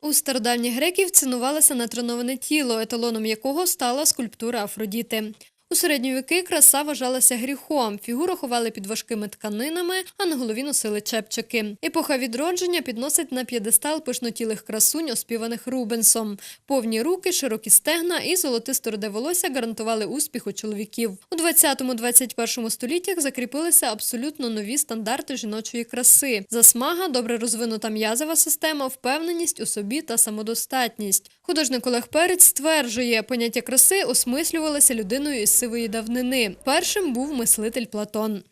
У стародавніх греків цінувалося натреноване тіло, еталоном якого стала скульптура Афродіти. У середні віки краса вважалася гріхом, фігуру ховали під важкими тканинами, а на голові носили чепчики. Епоха відродження підносить на п'єдестал пишнотілих красунь, оспіваних Рубенсом. Повні руки, широкі стегна і золотисто роде волосся гарантували успіх у чоловіків. У 20-21 століттях закріпилися абсолютно нові стандарти жіночої краси: засмага, добре розвинута м'язова система, впевненість у собі та самодостатність. Художник Олег Перець стверджує, поняття краси осмислювалося людиною із сивої давнини. Першим був мислитель Платон.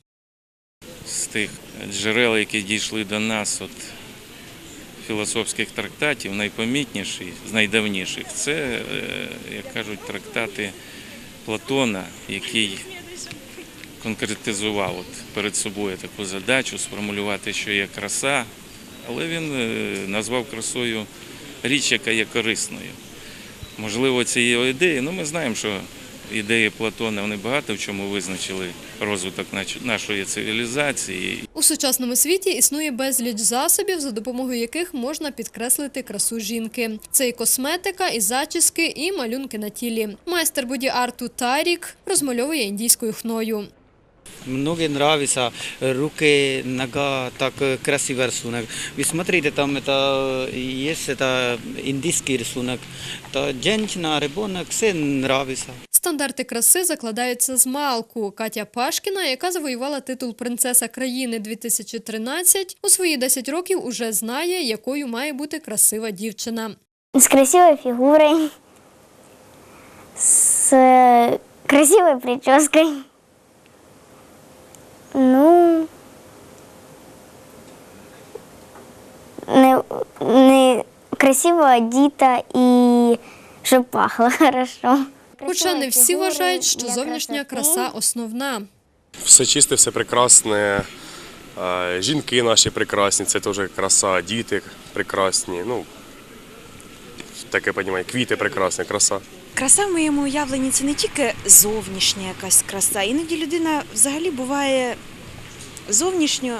з тих джерел, які дійшли до нас, от філософських трактатів, найпомітніший з найдавніших, це, е, як кажуть, трактати Платона, який конкретизував от перед собою таку задачу сформулювати, що є краса, але він е, назвав красою річ, яка є корисною. Можливо, це є його ідеї. Ну, ми знаємо, що ідеї Платона вони багато в чому визначили розвиток нач- нашої цивілізації. У сучасному світі існує безліч засобів, за допомогою яких можна підкреслити красу жінки. Це і косметика, і зачіски, і малюнки на тілі. Майстер боді-арту Тарік розмальовує індійською хною. Многим нравится руки, нога, так э, красивый рисунок. Вы смотрите, там это э, есть это индийский рисунок. То женщина, ребенок, все нравится. Стандарти краси закладаються з малку. Катя Пашкіна, яка завоювала титул принцеса країни 2013, у свої 10 років уже знає, якою має бути красива дівчина. С красивой фигурой, с э, красивой прической. Ну, не, не красиво одіта і щоб пахло хорошо. Хоча не всі вважають, що зовнішня краса основна. все чисте, все прекрасне. Жінки наші прекрасні, це теж краса, діти прекрасні. Ну, таке розумію, квіти прекрасні, краса. Краса в моєму уявленні це не тільки зовнішня якась краса. Іноді людина взагалі буває зовнішньо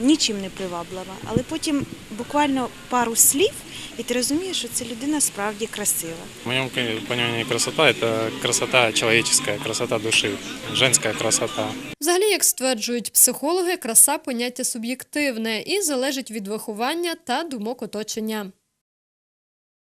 нічим не приваблива, але потім буквально пару слів, і ти розумієш, що ця людина справді красива. В моєму понимании красота – це красота человеческая, красота душі, жінська красота. Взагалі, як стверджують психологи, краса поняття суб'єктивне і залежить від виховання та думок оточення.